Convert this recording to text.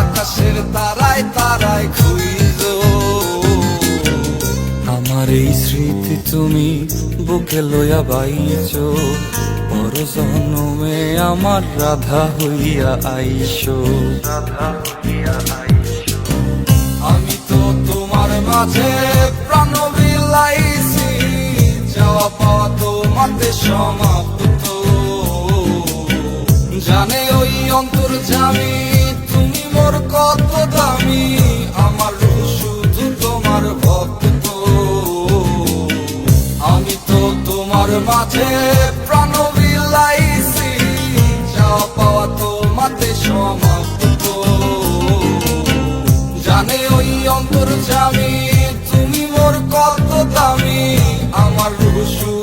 আকাশের তারায় তারায় খুইজ আমার এই স্মৃতি তুমি বুকে লইয়া বাইছ পর জন্মে আমার রাধা হইয়া আইসো রাধা হইয়া আইসো। আমি তো তোমার মাঝে প্রাণ বিলাইছি, যাওয়া পাওয়া তোমাতে সমাপ্ত জামি, তুমি মোর কত দামি। আমার শুধু তোমার ভক্ত। আমি তো তোমার মাঝে প্রাণ জানে ওই অন্তর জামি, তুমি মোর কত দামি। আমার শুধু